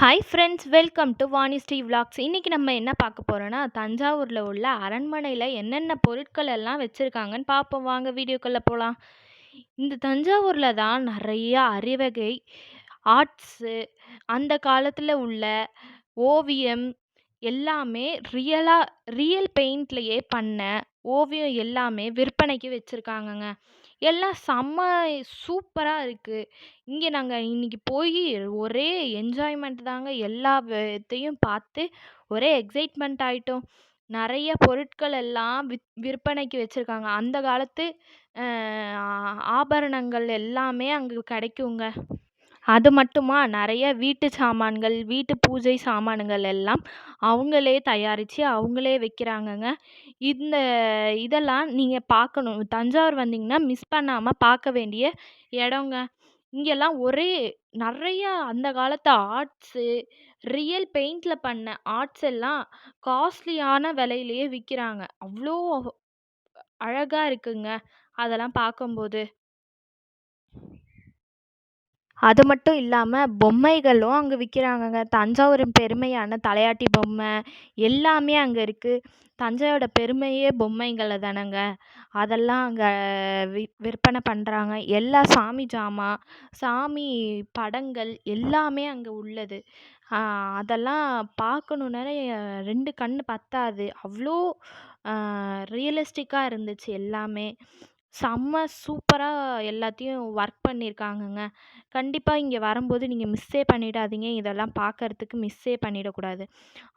Hi friends welcome to Vanishree vlogs இன்றைக்கி நம்ம என்ன பார்க்க போகிறோன்னா தஞ்சாவூரில் உள்ள அரண்மனையில் என்னென்ன பொருட்கள் எல்லாம் வச்சுருக்காங்கன்னு பார்ப்போம். வாங்க வீடியோக்குள்ளே போகலாம் இந்த தஞ்சாவூரில் தான் நிறைய அறிவகை ஆர்ட்ஸு அந்த காலத்தில் உள்ள ஓவியம் எல்லாமே ரியலாக ரியல் பெயிண்ட்லேயே பண்ண ஓவியம் எல்லாமே விற்பனைக்கு வச்சுருக்காங்கங்க. எல்லாம் செம்ம சூப்பராக இருக்குது இங்கே நாங்கள் இன்னைக்கு போய் ஒரே என்ஜாய்மெண்ட் தாங்க எல்லா வித்தையும் பார்த்து ஒரே எக்ஸைட்மெண்ட் ஆகிட்டோம் நிறைய பொருட்கள் எல்லாம் வித் விற்பனைக்கு வச்சுருக்காங்க. அந்த காலத்து ஆபரணங்கள் எல்லாமே அங்கே கிடைக்குங்க. அது மட்டுமா? நிறைய வீட்டு சாமான்கள் வீட்டு பூஜை சாமான்கள் எல்லாம் அவங்களே தயாரித்து அவங்களே விற்கிறாங்கங்க இந்த இதெல்லாம் நீங்கள் பார்க்கணும். தஞ்சாவூர் வந்தீங்கன்னா மிஸ் பண்ணாமல் பார்க்க வேண்டிய இடங்க. இங்கெல்லாம் ஒரே நிறையா அந்த காலத்து ஆர்ட்ஸு ரியல் பெயிண்டில் பண்ண ஆர்ட்ஸ் எல்லாம் காஸ்ட்லியான விலையிலேயே விற்கிறாங்க அவ்வளோ அழகாக இருக்குங்க. அதெல்லாம் பார்க்கும்போது. அது மட்டும் இல்லாமல் பொம்மைகளும் அங்கே விற்கிறாங்கங்க தஞ்சாவூரின் பெருமையான தலையாட்டி பொம்மை எல்லாமே அங்கே இருக்குது தஞ்சையோட பெருமையே பொம்மைங்கள தானங்க. அதெல்லாம் அங்கே வி விற்பனை பண்ணுறாங்க எல்லா சாமி ஜாமான் சாமி படங்கள் எல்லாமே அங்கே உள்ளது. அதெல்லாம் பார்க்கணுன்னாலே ரெண்டு கண் பத்தாது. அவ்வளோ ரியலிஸ்டிக்காக இருந்துச்சு எல்லாமே. செம்ம சூப்பராக எல்லாத்தையும் ஒர்க் பண்ணியிருக்காங்கங்க கண்டிப்பாக இங்கே வரும்போது நீங்கள் மிஸ்ஸே பண்ணிடாதீங்க. இதெல்லாம் பார்க்கறதுக்கு மிஸ்ஸே பண்ணிடக்கூடாது.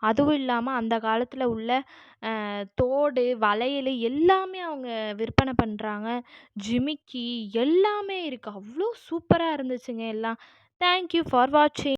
அதுவும் இல்லாமல் அந்த காலத்தில் உள்ள தோடு வளையல் எல்லாமே அவங்க விற்பனை பண்ணுறாங்க ஜிமிக்கி எல்லாமே இருக்குது அவ்வளோ சூப்பராக இருந்துச்சுங்க எல்லாம். தேங்க்யூ ஃபார் வாட்சிங்